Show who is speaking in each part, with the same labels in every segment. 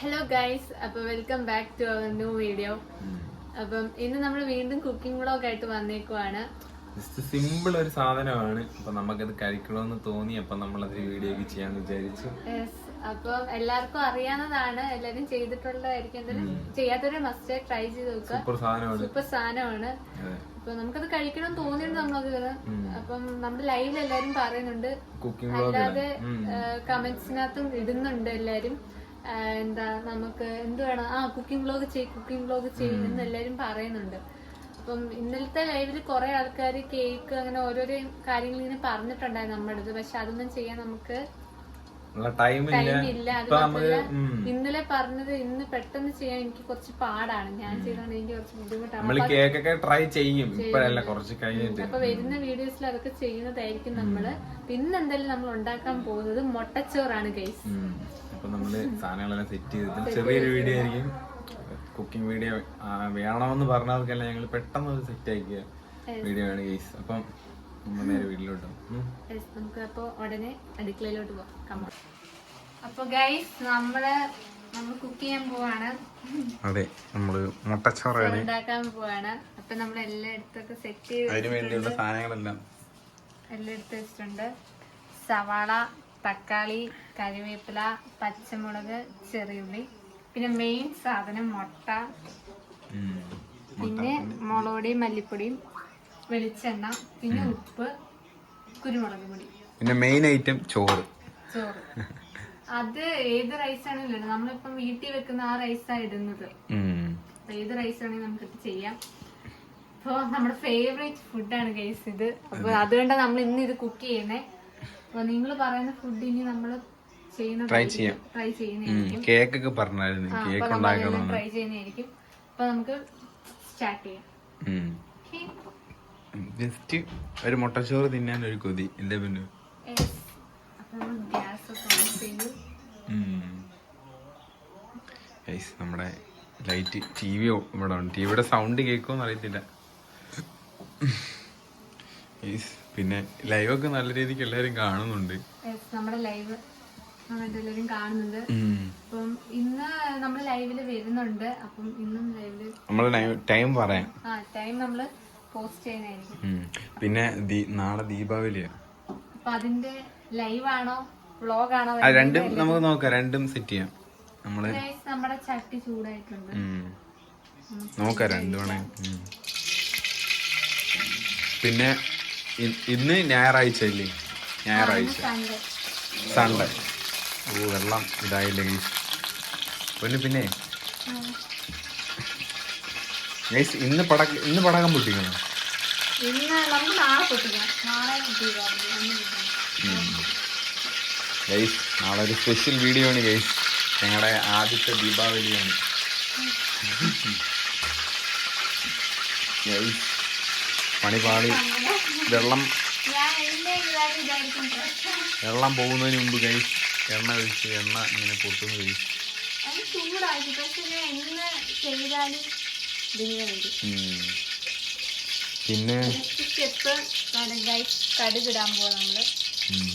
Speaker 1: Hello guys അപ്പൊ welcome back to our new video അപ്പം ഇന്ന് നമ്മൾ വീണ്ടും കുക്കിംഗ് വ്ളോഗ് ആയിട്ട് വന്നേക്കുവാണ്.
Speaker 2: ജസ്റ്റ് സിമ്പിൾ ഒരു സാധനമാണ്. അപ്പൊ നമുക്കത് കഴിക്കണമെന്ന് തോന്നി അപ്പൊ നമ്മൾ അത് വീഡിയോ ചെയ്യാന്ന് വിചാരിച്ചു.
Speaker 1: അപ്പൊ എല്ലാവർക്കും അറിയാവുന്നതാണ്. എല്ലാരും ചെയ്തിട്ടുള്ളതായിരിക്കും എന്തായാലും ചെയ്യാത്തവരെ മസ്റ്റ് ട്രൈ ചെയ്ത് നോക്കുക.
Speaker 2: സൂപ്പർ സാധനമാണ്.
Speaker 1: അപ്പൊ നമുക്കത് കഴിക്കണം തോന്നിയിട്ട് നമ്മളത് അപ്പം നമ്മുടെ ലൈവിൽ എല്ലാരും പറയുന്നുണ്ട്. അല്ലാതെ കമന്റ്സിനകത്തും ഇടുന്നുണ്ട് എല്ലാരും എന്താ നമുക്ക് എന്ത് വേണം? ആ കുക്കിംഗ് വ്ലോഗ് ചെയ് കുക്കിംഗ് വ്ലോഗ് ചെയ്യും എന്ന് എല്ലാരും പറയുന്നുണ്ട്. അപ്പം ഇന്നലത്തെ ലൈവിൽ കുറെ ആൾക്കാർ കേക്ക് അങ്ങനെ ഓരോരോ കാര്യങ്ങൾ ഇങ്ങനെ പറഞ്ഞിട്ടുണ്ടായിരുന്നു നമ്മുടെ അടുത്ത്. പക്ഷെ അതൊന്നും ചെയ്യാൻ നമുക്ക് ടൈമില്ല അത് മാത്രമല്ല ഇന്നലെ പറഞ്ഞത് ഇന്ന് പെട്ടെന്ന് ചെയ്യാൻ എനിക്ക് കുറച്ച് പാടാണ്. ഞാൻ ചെയ്തോണ്ട് എനിക്ക് കുറച്ച് ബുദ്ധിമുട്ടാണ്.
Speaker 2: ട്രൈ ചെയ്യും. കുറച്ച് കഴിഞ്ഞിട്ട്.
Speaker 1: അപ്പൊ വരുന്ന വീഡിയോസിൽ അതൊക്കെ ചെയ്യുന്നതായിരിക്കും നമ്മൾ. പിന്നെ എന്തായാലും നമ്മൾ ഉണ്ടാക്കാൻ പോകുന്നത് മുട്ടച്ചോറാണ് ഗൈസ്
Speaker 2: ഉം. അപ്പൊ നമ്മൾ സാധനങ്ങളെല്ലാം സെറ്റ് ചെയ്തിട്ട് ചെറിയൊരു വീഡിയോ ആയിരിക്കും. കുക്കിംഗ് വീഡിയോ വേണമെന്ന് പറഞ്ഞവർക്കെല്ലാം ഞങ്ങൾ പെട്ടെന്ന് ഒരു സെറ്റ് ആക്കിയ വീഡിയോ ആണ് ഗൈസ് അപ്പം നമ്മൾ നേരെ വീട്ടിലോട്ട്
Speaker 1: നമുക്ക് അപ്പോൾ ഉടനെ അടുക്കളയിലോട്ട് പോകാം കമ്മ അപ്പൊ ഗൈസ് നമ്മൾ നമ്മൾ കുക്ക് ചെയ്യാൻ പോവാണ്.
Speaker 2: അതെ നമ്മൾ മുട്ടച്ചോറാണ്.
Speaker 1: ഉണ്ടാക്കാൻ പോവാണ്. അപ്പൊ നമ്മൾ എല്ലാം എടുത്തൊക്കെ സെറ്റ് ചെയ്ത്
Speaker 2: അതിന് വേണ്ടിയുള്ള സാധനങ്ങളെല്ലാം.
Speaker 1: എല്ലാം എടുത്ത് വെച്ചിട്ടുണ്ട്. സവാള തക്കാളി കറിവേപ്പില പച്ചമുളക് ചെറിയുള്ളി പിന്നെ മെയിൻ സാധനം മുട്ട. പിന്നെ മുളകുപൊടിയും മല്ലിപ്പൊടിയും വെളിച്ചെണ്ണ പിന്നെ ഉപ്പ് കുരുമുളക് പൊടി.
Speaker 2: പിന്നെ മെയിൻ ഐറ്റം ചോറ്.
Speaker 1: ചോറ്. അത് ഏത് റൈസ് ആണെങ്കിലും ഇടുന്നത് നമ്മളിപ്പം വീട്ടിൽ വെക്കുന്ന ആ റൈസാണ് ഇടുന്നത്. ഏത് റൈസ് ആണെങ്കിലും നമുക്ക് ഇത് ചെയ്യാം. അപ്പൊ നമ്മുടെ ഫേവറേറ്റ് ഫുഡാണ് ഗൈസ് ഇത്. അപ്പൊ അതുകൊണ്ടാണ് നമ്മൾ ഇന്ന് ഇത് കുക്ക് ചെയ്യുന്നത് അപ്പൊ നിങ്ങൾ പറയുന്ന ഫുഡ് ഇനി നമ്മൾ ചെയ്യുന്ന
Speaker 2: ട്രൈ ചെയ്യാം.
Speaker 1: ട്രൈ. കേക്ക്
Speaker 2: ഒക്കെ പറഞ്ഞായിരുന്നു. കേക്ക് ഉണ്ടാക്കണം
Speaker 1: ട്രൈ ചെയ്യുന്നതായിരിക്കും. അപ്പോൾ നമുക്ക് സ്റ്റാർട്ട് ചെയ്യാം?
Speaker 2: ജസ്റ്റ് ഒരു മുട്ടച്ചോറ് തിന്നാൻ ഒരു കൊതി. എന്റെ പിന്നെ? നമ്മുടെ ലൈറ്റ് ടി വി ഇവിടെ ഉണ്ട്. ടിവിയുടെ സൗണ്ട് കേൾക്കുമെന്ന് അറിയത്തില്ല. പിന്നെ ലൈവ് ഒക്കെ നല്ല രീതിക്ക് എല്ലാരും കാണുന്നുണ്ട്.
Speaker 1: നമ്മുടെ ലൈവ് നന്നായിട്ട് എല്ലാവരും കാണുന്നുണ്ട്. അപ്പം ഇന്ന് നമ്മൾ ലൈവിൽ വരുന്നുണ്ട്. അപ്പം ഇന്നും ലൈവിൽ
Speaker 2: നമ്മൾ ടൈം പറയാം.
Speaker 1: ആ ടൈം നമ്മൾ പോസ്റ്റ് ചെയ്യുന്നതായിരിക്കും.
Speaker 2: പിന്നെ നാളെ ദീപാവലിയാ.
Speaker 1: അപ്പൊ അതിന്റെ ലൈവ് ആണോ
Speaker 2: രണ്ടും നമുക്ക് നോക്കാം. രണ്ടും സെറ്റ് ചെയ്യാം.
Speaker 1: നമ്മൾ നമ്മുടെ ചട്ടി ചൂടായിട്ടുണ്ട്.
Speaker 2: നോക്കാം രണ്ടു വേണേ പിന്നെ ഇന്ന് ഞായറാഴ്ച അല്ലേ? ഞായറാഴ്ച.
Speaker 1: സൺഡേ.
Speaker 2: ഓ വെള്ളം ഇതായില്ലേ? പൊന്നു പിന്നെ. ഗൈസ് ഇന്ന് പട ഇന്ന് പടകം പൊട്ടിക്കണം. ഗൈസ് നാളെ ഒരു സ്പെഷ്യൽ വീഡിയോ ആണ് ഗൈസ്. ഞങ്ങളുടെ ആദ്യത്തെ ദീപാവലിയാണ്. ഗൈസ് പണിപാളി വെള്ളം വെള്ളം പോകുന്നതിന് മുമ്പ് കൈ എണ്ണ ഒഴിച്ച് എണ്ണ ഇങ്ങനെ പൊട്ടുന്നു കൈ. പിന്നെ
Speaker 1: കടുകിടാൻ പോവാ നമ്മൾ?
Speaker 2: ഉം.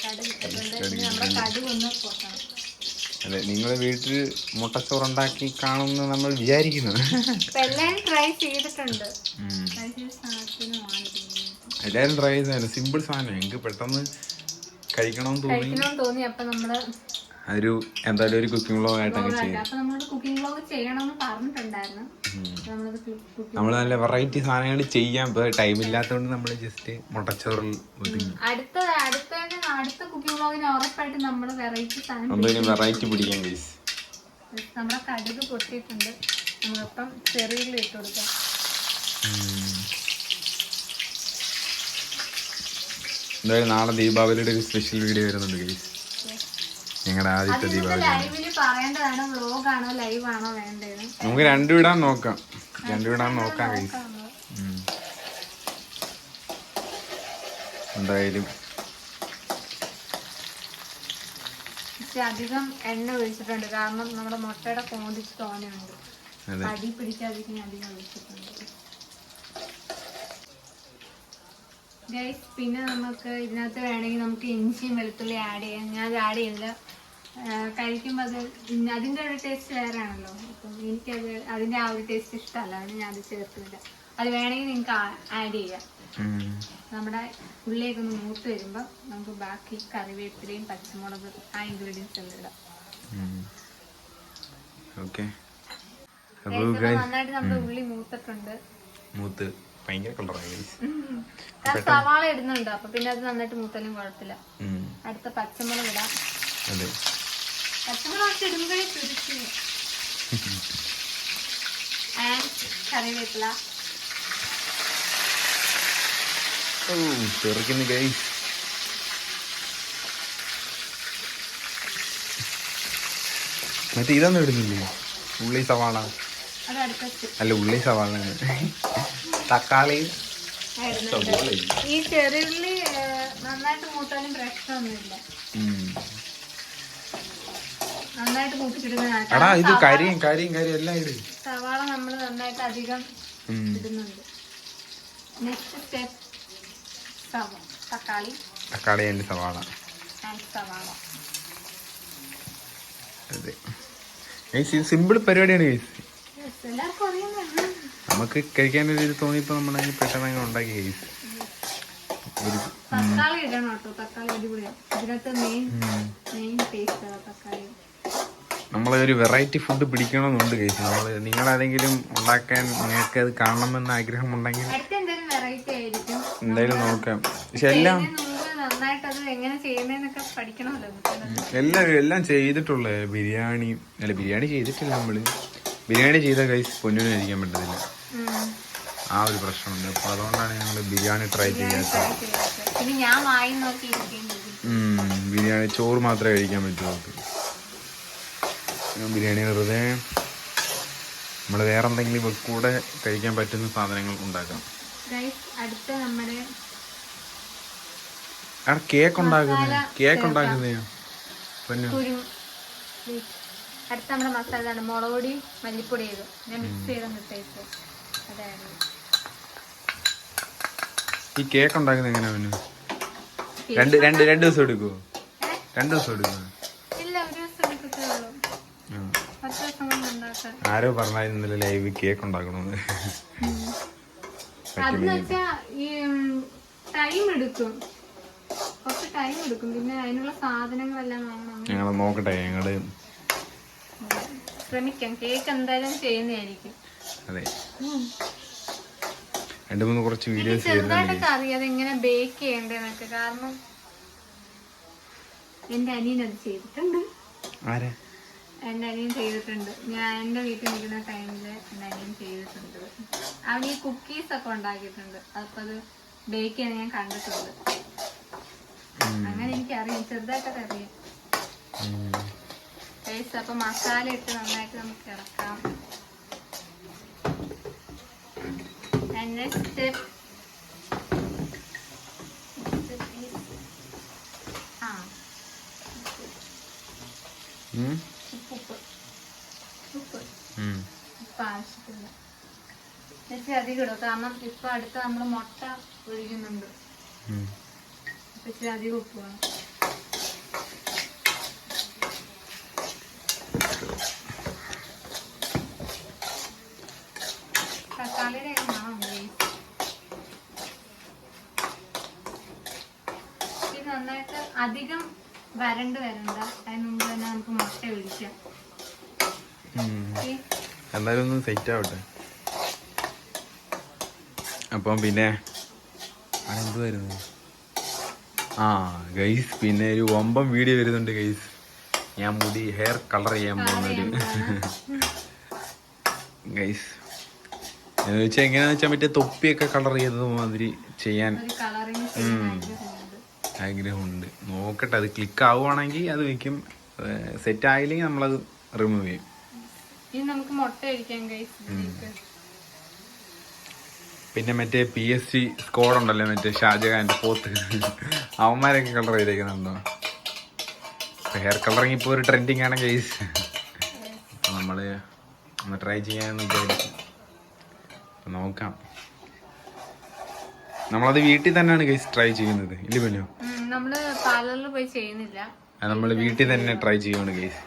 Speaker 1: കടുക് ഇട്ടിട്ടുണ്ട് ഇനി നമ്മുടെ കടുക് ഒന്ന് പൊട്ടണം.
Speaker 2: അതെ നിങ്ങൾ വീട്ടിൽ മുട്ടച്ചോറ് ഉണ്ടാക്കി കാണുമെന്ന് നമ്മൾ വിചാരിക്കുന്നു.
Speaker 1: ട്രൈ ചെയ്ത.
Speaker 2: എല്ലാവരും ട്രൈ ചെയ്താലും സിമ്പിൾ സാധനം എനിക്ക് പെട്ടെന്ന് കഴിക്കണം തോന്നി.
Speaker 1: തോന്നി. അപ്പൊ നമ്മൾ
Speaker 2: അതൊരു എന്തായാലും ഒരു കുക്കിംഗ് വ്ളോഗ് ആയിട്ട്.
Speaker 1: അങ്ങ്
Speaker 2: ചെയ്യും
Speaker 1: കുക്കിംഗ് വ്ളോഗ് ചെയ്യണമെന്ന് പറഞ്ഞിട്ടുണ്ടായിരുന്നു. അപ്പൊ നമ്മളത്
Speaker 2: നമ്മൾ നല്ല വെറൈറ്റി സാധനങ്ങൾ ചെയ്യാൻ ടൈം ഇല്ലാത്തതുകൊണ്ട് നമ്മൾ ജസ്റ്റ് മുട്ടച്ചോറിൽ
Speaker 1: അടുത്ത അടുത്ത അടുത്ത കുക്കിംഗ് വ്ളോഗിന് ഉറപ്പായിട്ട് നമ്മൾ വെറൈറ്റി സാധനം
Speaker 2: നമ്മളിനി വെറൈറ്റി പിടിക്കാൻ
Speaker 1: നമ്മുടെ കടുക് പൊട്ടിയിട്ടുണ്ട്. നമ്മളിപ്പം ചെറിയിൽ ഇട്ട് കൊടുക്കാം.
Speaker 2: എന്തായാലും നാളെ ദീപാവലിയുടെ ഒരു സ്പെഷ്യൽ വീഡിയോ വരുന്നുണ്ട് ഗൈസ് ഞങ്ങളുടെ ആദ്യത്തെ ദീപാവലി നമുക്ക് രണ്ടു വിടാൻ നോക്കാം. രണ്ടു വിടാൻ നോക്കാം ഗൈസ് എന്തായാലും.
Speaker 1: അധികം എണ്ണ ഒഴിച്ചിട്ടുണ്ട്. കാരണം നമ്മുടെ മുട്ടയുടെ ക്വാണ്ടിറ്റി തോനെയുണ്ട് അടി പിടിക്കാതിരിക്കാൻ അധികം ഒഴിച്ചിട്ടുണ്ട്. ഗൈസ് പിന്നെ നമുക്ക് ഇതിനകത്ത് വേണമെങ്കിൽ നമുക്ക് ഇഞ്ചിയും വെളുത്തുള്ളി ആഡ് ചെയ്യാം. ഞാൻ ആഡ് ചെയ്യില്ല കഴിക്കുമ്പോൾ അത് അതിന്റെ ഒരു ടേസ്റ്റ് വേറെ ആണല്ലോ അപ്പം എനിക്കത് അതിന്റെ ആ ഒരു ടേസ്റ്റ് ഇഷ്ടമല്ല. അതിന് ഞാൻ അത് ചേർത്തില്ല അത് വേണമെങ്കിൽ നിങ്ങൾക്ക് ആഡ് ചെയ്യാം. നമ്മുടെ ഉള്ളിലേക്ക് ഒന്ന് മൂത്ത് വരുമ്പോൾ നമുക്ക് ബാക്കി കറിവേപ്പിലയും പച്ചമുളക് ആ ഇൻഗ്രീഡിയൻസ് എല്ലാം ഇടാം.
Speaker 2: ഉം. ഓക്കെ.
Speaker 1: Guys, നന്നായിട്ട് നമ്മുടെ ഉള്ളി മൂത്തിട്ടുണ്ട്.
Speaker 2: മൂത്ത്. ഭയങ്കര കളറായി
Speaker 1: ഉം. ആ സവാള ഇടുന്നുണ്ട്. അപ്പൊ പിന്നെ അത് നന്നായിട്ട് മൂത്തല്ലേ കുഴപ്പമില്ല. അടുത്ത പച്ചമുളക് ഇടാം.
Speaker 2: അതെ.
Speaker 1: ഇടുമ്പോഴേ കറിവേപ്പില.
Speaker 2: മറ്റേ ഇതൊന്നും ഇടുന്നില്ലേ? ഉള്ളി സവാള. അല്ല ഉള്ളി സവാള. തക്കാളി.
Speaker 1: ഈ ചെറിയുള്ളി നന്നായിട്ട് മൂത്താലും പ്രശ്നമൊന്നുമില്ല. മൂപ്പിച്ചിടുന്നതാണ്
Speaker 2: എടാ ഇത് കരിയും കരിയും കരിയും എല്ലാം ഇട്
Speaker 1: സവാള നമ്മൾ നന്നായിട്ട് അധികം
Speaker 2: ഉം.
Speaker 1: ഇടുന്നുണ്ട്. നെക്സ്റ്റ് സ്റ്റെപ്പ് സവാള തക്കാളി.
Speaker 2: തക്കാളി സവാള.
Speaker 1: ആൻഡ് സവാള.
Speaker 2: അതെ. ഗൈസ് ഇത് സിമ്പിൾ പരിപാടിയാണ് ഗൈസ്
Speaker 1: Yes, എല്ലാവർക്കും അറിയാവുന്നതാണ്
Speaker 2: നമുക്ക് കഴിക്കാനൊരു ഇത് തോന്നിയപ്പോൾ നമ്മളതിന് പെട്ടെന്ന് ഉണ്ടാക്കി ഗൈസ് ഒരു
Speaker 1: തക്കാളി ഇടണം കേട്ടോ. തക്കാളി അടിപൊളിയാണ് ഇതിനകത്ത് മെയിൻ മെയിൻ ടേസ്റ്റ് തക്കാളി.
Speaker 2: നമ്മളൊരു വെറൈറ്റി ഫുഡ് പിടിക്കണമെന്നുണ്ട് കേസ് നമ്മൾ നിങ്ങളാരെങ്കിലും ഉണ്ടാക്കാൻ നിങ്ങൾക്ക് അത് കാണണമെന്ന് ആഗ്രഹമുണ്ടെങ്കിൽ എന്തായാലും നോക്കാം. പക്ഷെ എല്ലാം. എല്ലാം എല്ലാം ചെയ്തിട്ടുള്ള ബിരിയാണി അല്ല ബിരിയാണി ചെയ്തിട്ടില്ല നമ്മൾ. ബിരിയാണി ചെയ്ത കൈസ് പൊന്നിനും ഇരിക്കാൻ പറ്റത്തില്ല. ആ ഒരു പ്രശ്നമുണ്ട്. അപ്പൊ അതുകൊണ്ടാണ് ഞങ്ങൾ ബിരിയാണി ട്രൈ ചെയ്യാത്തത്.
Speaker 1: ഇരിക്കുകയും
Speaker 2: ബിരിയാണി ചോറ് മാത്രമേ കഴിക്കാൻ പറ്റൂ നമുക്ക് ഞാൻ ബിരിയാണി വെറുതെ നമ്മൾ വേറെ എന്തെങ്കിലും കൂടെ കഴിക്കാൻ പറ്റുന്ന സാധനങ്ങൾ ഉണ്ടാക്കാം
Speaker 1: അടുത്ത നമ്മുടെ
Speaker 2: ആ കേക്ക്
Speaker 1: ഉണ്ടാക്കുന്ന.
Speaker 2: കേക്ക് ഉണ്ടാക്കുന്നതാ പിന്നെ.
Speaker 1: അടുത്ത നമ്മുടെ മസാല ആണ് മുളക് പൊടി മല്ലിപ്പൊടി ചെയ്തു ഞാൻ മിക്സ് ചെയ്ത മിട്ടേക്ക് അതായത്.
Speaker 2: ഈ കേക്ക് ഉണ്ടാക്കുന്നത് എങ്ങനെയാ പൊന്നു? രണ്ട് രണ്ട് രണ്ട് ദിവസം എടുക്കുമോ രണ്ട് ദിവസം എടുക്കുമോ
Speaker 1: ഇല്ല ഒരു ദിവസം എടുക്കത്തേ ഉള്ളൂ
Speaker 2: ആ.
Speaker 1: പത്ത് ദിവസം കൊണ്ട് ഉണ്ടാക്കാൻ
Speaker 2: ആരോ പറഞ്ഞ ഇന്നലെ ലൈവ് കേക്ക് ഉണ്ടാക്കണമെന്ന് ഞങ്ങൾ നോക്കട്ടെ ഞങ്ങൾ
Speaker 1: ശ്രമിക്കാം. കേക്ക് എന്തായാലും ചെയ്യുന്നതായിരിക്കും.
Speaker 2: അതെ. രണ്ട് മൂന്ന് കുറച്ച് വീഡിയോസ് ചെയ്തിട്ടുണ്ട്
Speaker 1: ചെറുതായിട്ടൊക്കെ അറിയാതെ എങ്ങനെ ബേക്ക് ചെയ്യണ്ടേന്നൊക്കെ കാരണം എന്റെ അനിയൻ അത് ചെയ്തിട്ടുണ്ട്.
Speaker 2: ആരെ?
Speaker 1: എന്റെ അനിയൻ ചെയ്തിട്ടുണ്ട്. ഞാൻ എന്റെ വീട്ടിൽ നിൽക്കുന്ന ടൈമിൽ എന്റെ അനിയൻ ചെയ്തിട്ടുണ്ട്. അവൻ ഈ കുക്കീസ് ഒക്കെ ഉണ്ടാക്കിയിട്ടുണ്ട്. അപ്പൊ അത് ബേക്ക് ചെയ്യാൻ ഞാൻ കണ്ടിട്ടുണ്ട്. അങ്ങനെ എനിക്കറിയാം. ചെറുതായിട്ടൊക്കെ അറിയാം. അപ്പൊ മസാല ഇട്ട് നന്നായിട്ട് നമുക്ക് ഇറക്കാം. നെക്സ്റ്റ് step ആ
Speaker 2: ഉം?
Speaker 1: ഉപ്പ് ഉപ്പ് ഉപ്പ്
Speaker 2: ഉം.
Speaker 1: ഉപ്പ് ആവശ്യത്തില്ല ചേച്ചി അധികം ഇടും. കാരണം ഇപ്പൊ അടുത്ത് നമ്മൾ മുട്ട ഒഴിക്കുന്നുണ്ട്. അപ്പൊ ഇച്ചിരി അധികം ഉപ്പ് വേണം. തക്കാളിയുടെ. ഇത് നന്നായിട്ട് അധികം വരണ്ട് വരണ്ട. അതിന് മുമ്പ് തന്നെ നമുക്ക് മുട്ട ഒഴിക്കാം
Speaker 2: എന്തായാലും ഒന്ന് സെറ്റ് ആവട്ടെ. അപ്പം പിന്നെ അതെന്തുവായിരുന്നു? ആ ഗൈസ് പിന്നെ ഒരു ഒമ്പം വീഡിയോ വരുന്നുണ്ട് ഗൈസ് ഞാൻ മുടി ഹെയർ കളർ ചെയ്യാൻ പോകുന്നൊരു ഗൈസ് എന്ന് വെച്ചാൽ എങ്ങനെയാന്ന് വെച്ചാൽ മറ്റേ തൊപ്പിയൊക്കെ കളർ ചെയ്തത് മാതിരി ചെയ്യാൻ
Speaker 1: ആഗ്രഹമുണ്ട്.
Speaker 2: നോക്കട്ടെ അത് ക്ലിക്ക് ആവുകയാണെങ്കിൽ അത് വെക്കും. സെറ്റ് ആയില്ലെങ്കിൽ നമ്മളത് റിമൂവ് ചെയ്യും.
Speaker 1: ഇനി നമുക്ക് മുട്ട കഴിച്ച്
Speaker 2: പിന്നെ മറ്റേ പി എസ് സി സ്കോഡ് ഉണ്ടല്ലോ മറ്റേ ഷാജഹാന്റെ പോത്ത്. അവന്മാരൊക്കെ കളർ ചെയ്തേക്കുന്നുണ്ടോ? ഹെയർ കളറിങ് ഇപ്പോൾ ഒരു ട്രെൻഡിങ് ആണ് കേസ് അപ്പം നമ്മൾ ഒന്ന് ട്രൈ ചെയ്യാമെന്ന് വിചാരിച്ചു. അപ്പം നോക്കാം. നമ്മളത് വീട്ടിൽ തന്നെയാണ് കേസ് ട്രൈ ചെയ്യുന്നത്. ഇല്ല പിന്നെ
Speaker 1: നമ്മൾ പാർലറിൽ പോയി ചെയ്യുന്നില്ല.
Speaker 2: നമ്മൾ വീട്ടിൽ തന്നെ ട്രൈ ചെയ്യുവാണ് കേസ്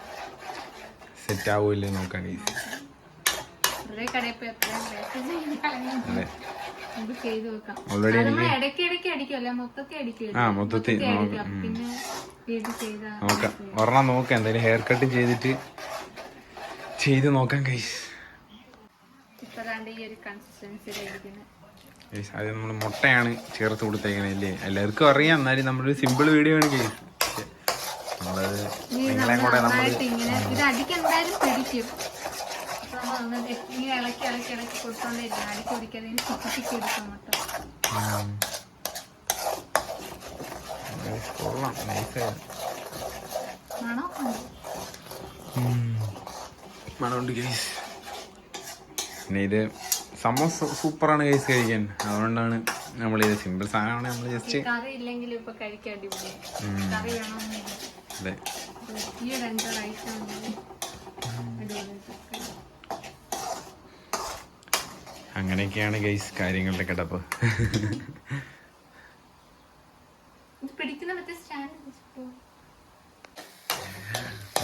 Speaker 2: സെറ്റ് ആവൂല്ലേ നോക്കാം കേസ്
Speaker 1: വെറുതെ കടയിൽ പോയി നമുക്ക് ചെയ്ത് നോക്കാം.
Speaker 2: ഓൾറെഡി
Speaker 1: അത് നമ്മൾ ഇടയ്ക്ക് ഇടയ്ക്ക് അടിക്കുമല്ല മൊത്തത്തിൽ അടിക്കുമല്ലോ
Speaker 2: ആ മൊത്തത്തിൽ
Speaker 1: പിന്നെ വീട്ടിൽ ചെയ്താ
Speaker 2: നോക്കാം. ഒരെണ്ണം നോക്കാം. എന്തായാലും ഹെയർ കട്ട് ചെയ്തിട്ട് ചെയ്ത് നോക്കാം കൈസ്
Speaker 1: ഇപ്പൊ ദാണ്ട് ഈ ഒരു
Speaker 2: അത് നമ്മൾ മുട്ടയാണ് ചേർത്ത് കൊടുത്തേക്കണേ അല്ലേ? എല്ലാവർക്കും അറിയാം. എന്നാലും നമ്മളൊരു സിമ്പിൾ വീഡിയോ ആണ് കേസ് നമ്മളത് നിങ്ങളെ കൂടെ നമ്മൾ
Speaker 1: നന്നായിട്ട് ഇങ്ങനെ ഇത് അടിക്ക് എന്തായാലും പിടിക്കും. നമ്മൾ നന്നായിട്ട് ഇങ്ങനെ ഇളക്കി ഇളക്കി ഇളക്കി കൊടുത്തോണ്ടിരിക്കണം അടിക്ക് പിടിക്കാതെ ഇങ്ങനെ ചുറ്റി ചുറ്റി എടുക്കാം മുട്ട
Speaker 2: കൊള്ളാം നൈസാണ്
Speaker 1: ആണോ
Speaker 2: മണമുണ്ട് കേസ് പിന്നെ ഇത് സമോസ സൂപ്പറാണ് കേസ് കഴിക്കാൻ. അതുകൊണ്ടാണ് നമ്മൾ ഇത് സിമ്പിൾ സാധനമാണ് നമ്മൾ ജസ്റ്റ്
Speaker 1: കറി ഇല്ലെങ്കിൽ ഇപ്പൊ കഴിക്കാൻ അടിപൊളി കറി വേണമെന്നില്ല.
Speaker 2: അതെ. അങ്ങനെയൊക്കെയാണ് ഗൈസ് കാര്യങ്ങളുടെ കിടപ്പ്.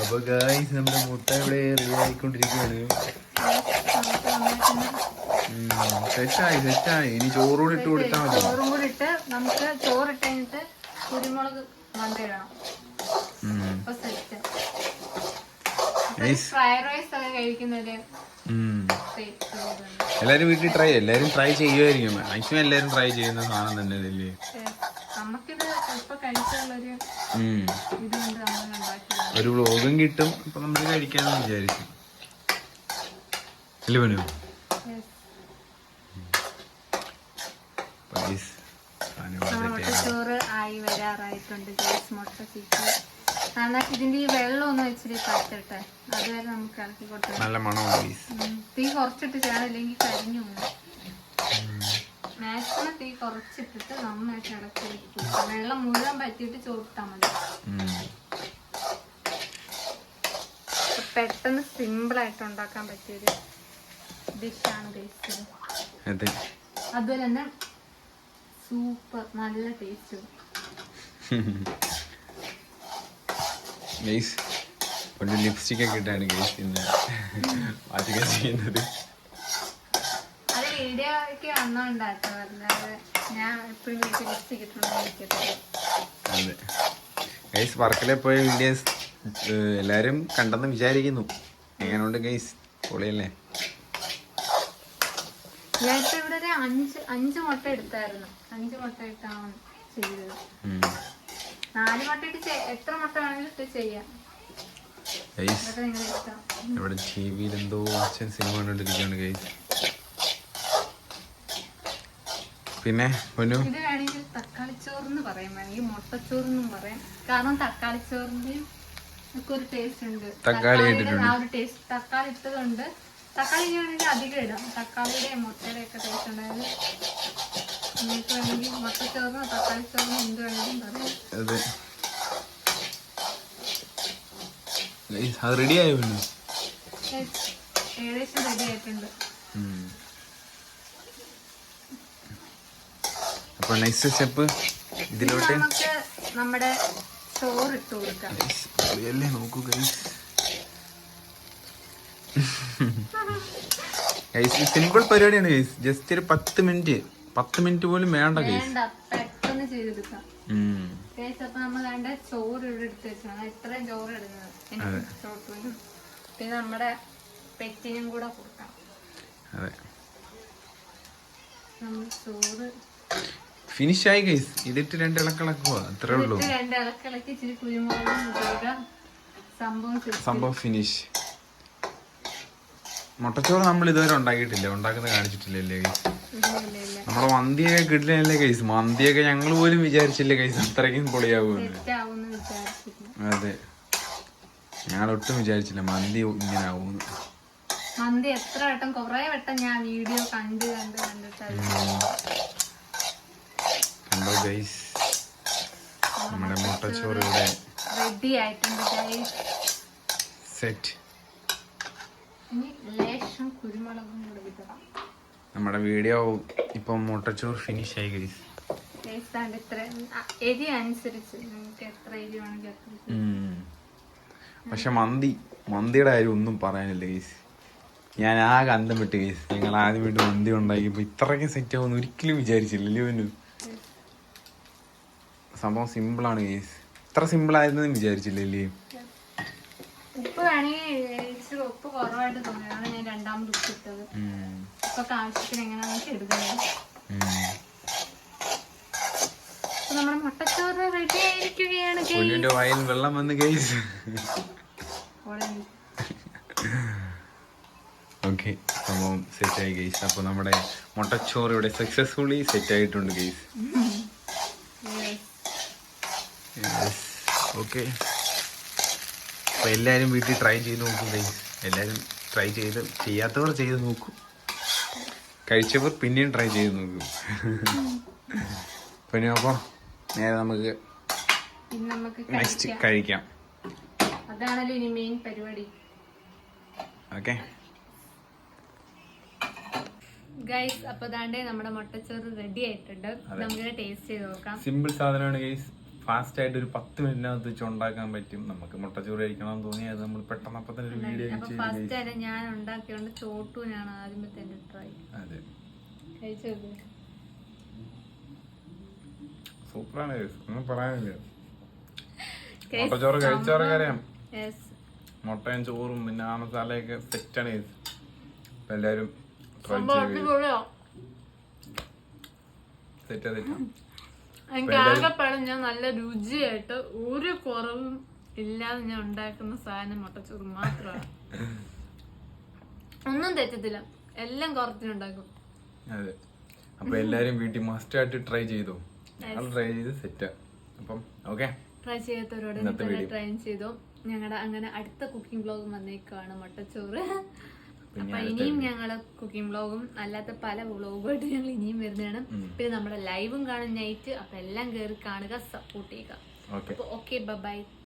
Speaker 2: അപ്പൊ ഗൈസ് നമ്മുടെ മുട്ട ഇവിടെ റെഡി ആയിക്കൊണ്ടിരിക്കുകയാണ്.
Speaker 1: നമുക്ക് നന്നായിട്ടൊന്ന്
Speaker 2: സെറ്റായി സെറ്റായി ഇനി ചോറൂടെ ഇട്ട് കൊടുത്താൽ മതി.
Speaker 1: ചോറും കൂടി ഇട്ട് നമുക്ക് ചോറിട്ട് കഴിഞ്ഞിട്ട് കുരുമുളക് മന്തിടണം ഫ്രൈഡ് റൈസ് ഒക്കെ തോന്നുന്നുണ്ട്.
Speaker 2: എല്ലാരും വീട്ടിൽ ട്രൈ എല്ലാരും ട്രൈ ചെയ്യുമായിരിക്കും മാക്സിമം എല്ലാരും ട്രൈ ചെയ്യുന്ന സാധനം തന്നെ ഇതല്ലേ? ഒരു വ്ളോഗും കിട്ടും. അപ്പൊ നമ്മൾ കഴിക്കാന്ന് വിചാരിച്ചു. അല്ലേ പനു
Speaker 1: മുട്ടച്ചോറ് ആയി വരാറായിട്ടുണ്ട്. മുട്ട ചിക്കി നന്നായിട്ട് ഇതിന്റെ ഈ വെള്ളം ഒന്ന് വെച്ചിട്ട് പറ്റട്ടെ അതുവരെ നമുക്ക് കൊടുത്തു
Speaker 2: നല്ല മണമാണ്
Speaker 1: തീ കുറച്ചിട്ട് ചെയ്യണം ഇല്ലെങ്കിൽ കരിഞ്ഞു മാക്സിമം തീ കുറച്ചിട്ടിട്ട് നന്നായിട്ട് ഇളക്കി വെള്ളം മുഴുവൻ പറ്റിയിട്ട് ചോറിട്ടാൽ മതി. പെട്ടെന്ന് സിമ്പിൾ ആയിട്ട് ഉണ്ടാക്കാൻ പറ്റിയൊരു ഡിഷാണ് ടേസ്റ്റ്
Speaker 2: അതെ
Speaker 1: അതുപോലെ തന്നെ സൂപ്പർ നല്ല ടേസ്റ്റ്
Speaker 2: ഗൈസ് ഒരു ലിപ്സ്റ്റിക് ഒക്കെ ഇട്ടാണ് ഗൈസ് ഇന്ന് അധികം ചെയ്യുന്നത്.
Speaker 1: അത്
Speaker 2: ഗൈസ് വർക്കിലെ പോയ വീഡിയോസ് എല്ലാവരും കണ്ടെന്ന് വിചാരിക്കുന്നു. എങ്ങനെയുണ്ട് ഗൈസ് പൊളിയല്ലേ?
Speaker 1: ഇവിടെ ഒരു അഞ്ച് അഞ്ച് മുട്ട എടുത്തായിരുന്നു. അഞ്ച് മുട്ട ഇട്ടാണ് ചെയ്തത്. നാല് മുട്ട എത്ര മുട്ട വേണമെങ്കിലും ഇട്ട് ചെയ്യാം.
Speaker 2: ഇവിടെ ടി വിയിൽ എന്തോ അച്ഛൻ സിനിമ കണ്ടോണ്ടിരിക്കുകയാണ് ഗൈസ് പിന്നെ പൊന്നു?
Speaker 1: ഇത് വേണമെങ്കിൽ തക്കാളിച്ചോറെന്ന് പറയാം. വേണമെങ്കിൽ മുട്ടച്ചോറെന്നും പറയാം. കാരണം ഒക്കെ ഒരു ടേസ്റ്റ് ഉണ്ട്.
Speaker 2: തക്കാളി
Speaker 1: ആ ഒരു ടേസ്റ്റ് തക്കാളി ഇട്ടതുകൊണ്ട് തക്കാളി വേണമെങ്കിൽ അധികം ഇടാം. തക്കാളിയുടെ മുട്ടയുടെ ഒക്കെ ടേസ്റ്റ് ഉണ്ടായത് നിങ്ങൾക്ക് വേണമെങ്കിൽ മുട്ടച്ചോറിനോ തക്കാളിച്ചോറിനോ എന്ത് വേണമെങ്കിലും പറയാം
Speaker 2: അതെ അത് റെഡി ആയോ പൊന്നു?
Speaker 1: ഏകദേശം റെഡി ആയിട്ടുണ്ട്.
Speaker 2: അപ്പൊ നെക്സ്റ്റ് സ്റ്റെപ്പ് ഇതിലോട്ട്.
Speaker 1: നമുക്ക് നമ്മുടെ ചോറ് ഇട്ട് കൊടുക്കാം.
Speaker 2: നോക്കൂ ഗൈസ് സിമ്പിൾ പരിപാടിയാണ് ജസ്റ്റ് ഒരു പത്ത് മിനിറ്റ് പത്ത് മിനിറ്റ് പോലും വേണ്ട കേസ്
Speaker 1: വേണ്ട പെട്ടെന്ന് ചെയ്തെടുക്കാം. ഗൈസ് അപ്പൊ നമ്മൾ വേണ്ട ചോറ് ഇവിടെ എടുത്ത് വെച്ചാണ് ഇത്രയും ചോറ് ഇടുന്നത്. എനിക്ക് പിന്നെ നമ്മുടെ പെറ്റിനും കൂടെ കൊടുക്കാം.
Speaker 2: അതെ.
Speaker 1: നമ്മൾ ചോറ്.
Speaker 2: ഫിനിഷ് ആയി ഗൈസ് ഇതിട്ട് രണ്ട് ഇളക്കിളക്കുക. അത്രേ ഉള്ളൂ.
Speaker 1: രണ്ട് ഇളക്കിളക്കി ഇച്ചിരി കുരുമുളകും. സംഭവം
Speaker 2: ഫിനിഷ് മുട്ടച്ചോറ് നമ്മൾ ഇതുവരെ ഉണ്ടാക്കിയിട്ടില്ല. ഉണ്ടാക്കുന്നത് കാണിച്ചിട്ടില്ലല്ലേ നമ്മുടെ മന്തിയൊക്കെ കിട്ടില്ലല്ലേ കൈസ് മന്തിയൊക്കെ ഞങ്ങൾ പോലും വിചാരിച്ചില്ല കൈസ് അത്രയ്ക്കും പൊളിയാവുമെന്ന്. അതെ. ഞങ്ങൾ ഒട്ടും വിചാരിച്ചില്ല മന്തി ഇങ്ങനെ ആവുമെന്ന്
Speaker 1: മന്തി എത്ര വട്ടം കുറെ വട്ടം ഞാൻ വീഡിയോ കണ്ട് കണ്ട്
Speaker 2: കണ്ടോ ഗൈസ് നമ്മുടെ മുട്ടച്ചോറ് ഇവിടെ
Speaker 1: റെഡി ആയിട്ടുണ്ട് ഗൈസ്
Speaker 2: സെറ്റ്
Speaker 1: ഇനി ലേശം കുരുമുളകും കൂടെ വിതറാം
Speaker 2: നമ്മുടെ വീഡിയോ ഇപ്പം മുട്ടച്ചോർ ഫിനിഷ് ആയി ഗൈസ്
Speaker 1: എരി അനുസരിച്ച് നമുക്ക് എത്ര എരി വേണമെങ്കിൽ അത്ര
Speaker 2: പക്ഷെ മന്തി മന്തിയുടെ കാര്യം ഒന്നും പറയാനില്ല ഗൈസ് ഞാൻ ആ കണ്ടം വിട്ട് ഗൈസ് ഞങ്ങൾ ആദ്യമായിട്ട് മന്തി ഉണ്ടാക്കിയപ്പോൾ ഇത്രയ്ക്ക് സെറ്റ് ആവുമെന്ന് ഒരിക്കലും വിചാരിച്ചില്ല ലിവനു സംഭവം സിമ്പിളാണ് ഗൈസ് ഇത്ര സിമ്പിൾ ആയിരുന്നെന്ന് വിചാരിച്ചില്ലല്ലേ
Speaker 1: ഉപ്പ് വേണമെങ്കിൽ കുറവായിട്ട് ഞാൻ രണ്ടാമത് ഇട്ടത് ആവശ്യത്തിന് എടുക്കുന്നത്. അപ്പൊ നമ്മുടെ മുട്ടച്ചോറ് റെഡി ആയിരിക്കുകയാണ്
Speaker 2: വായിൽ വെള്ളം വന്ന്
Speaker 1: കേസ്
Speaker 2: ഓക്കെ സംഭവം സെറ്റ് ആയി ഗൈസ് അപ്പോൾ നമ്മുടെ മുട്ടച്ചോറ് ഇവിടെ സക്സസ്ഫുള്ളി സെറ്റ് ആയിട്ടുണ്ട് ഗൈസ്
Speaker 1: Yes.
Speaker 2: ഓക്കെ അപ്പോൾ എല്ലാവരും വീട്ടിൽ ട്രൈ ചെയ്ത് നോക്കും ഗൈസ് എല്ലാവരും ട്രൈ ചെയ്ത് ചെയ്യാത്തവർ ചെയ്ത് നോക്കൂ. കഴിച്ചവർ പിന്നെയും ട്രൈ ചെയ്ത് നോക്കൂ. പിന്നെ അപ്പോൾ നേരെ നമുക്ക് നെക്സ്റ്റ്
Speaker 1: കഴിക്കാം.
Speaker 2: കഴിക്കാം.
Speaker 1: അതാണല്ലോ ഇനി മെയിൻ പരിപാടി.
Speaker 2: ഓക്കെ
Speaker 1: ഗൈസ് അപ്പൊ ദാണ്ടേ നമ്മുടെ മുട്ടച്ചോറ് റെഡി ആയിട്ടുണ്ട്. നമുക്ക് ടേസ്റ്റ് ചെയ്ത് നോക്കാം.
Speaker 2: സിമ്പിൾ സാധനമാണ് ഗൈസ് ഫാസ്റ്റ് ആയിട്ട് ഒരു പത്ത് മിനിറ്റിനകത്ത് വെച്ച് ഉണ്ടാക്കാൻ പറ്റും. നമുക്ക് മുട്ടച്ചോറ് കഴിക്കണം തോന്നിയത് നമ്മൾ പെട്ടെന്ന് അപ്പം തന്നെ ഒരു വീഡിയോ
Speaker 1: ഫസ്റ്റ് ഞാൻ ഉണ്ടാക്കിയോണ്ട് ചോട്ടൂനാണ് ആദ്യമത്തെ ട്രൈ.
Speaker 2: അതെ. സൂപ്പറാണ്. ഒന്നും പറയാനില്ല. മുട്ടച്ചോറ് കഴിച്ചവർക്ക് അറിയാം. മുട്ടയും ചോറും പിന്നെ ആ മസാലയൊക്കെ സെറ്റാണ് എല്ലാവരും സെറ്റാ സെറ്റാ
Speaker 1: എനിക്ക് ആകെപ്പാടും ഞാൻ നല്ല രുചിയായിട്ട് ഒരു കുറവും ഇല്ലാതെ ഞാൻ ഉണ്ടാക്കുന്ന സാധനം മുട്ടച്ചോറ് മാത്രമാണ്. ഒന്നും തെറ്റത്തില്ല. എല്ലാം കുറച്ചിട്ടുണ്ടാക്കും
Speaker 2: അതെ. അപ്പൊ എല്ലാരും വീട്ടിൽ മസ്റ്റ് ആയിട്ട് ട്രൈ ചെയ്തു? ഞങ്ങൾ ട്രൈ ചെയ്ത് സെറ്റ് അപ്പം ഓക്കെ
Speaker 1: ട്രൈ ചെയ്യാത്തവരോട് ട്രൈ ചെയ്തു. ഞങ്ങളുടെ അങ്ങനെ അടുത്ത കുക്കിംഗ് ബ്ലോഗ് വന്നേക്കാണ് മുട്ടച്ചോറ്. അപ്പൊ ഇനിയും ഞങ്ങൾ കുക്കിംഗ് ബ്ലോഗും അല്ലാത്ത പല വ്ളോഗുമായിട്ട് ഞങ്ങൾ ഇനിയും വരുന്നതാണ്. പിന്നെ നമ്മുടെ ലൈവും കാണും നൈറ്റ് അപ്പൊ എല്ലാം കേറി കാണുക സപ്പോർട്ട് ചെയ്യുക.
Speaker 2: ഓക്കെ
Speaker 1: അപ്പൊ ഓക്കെ ബൈ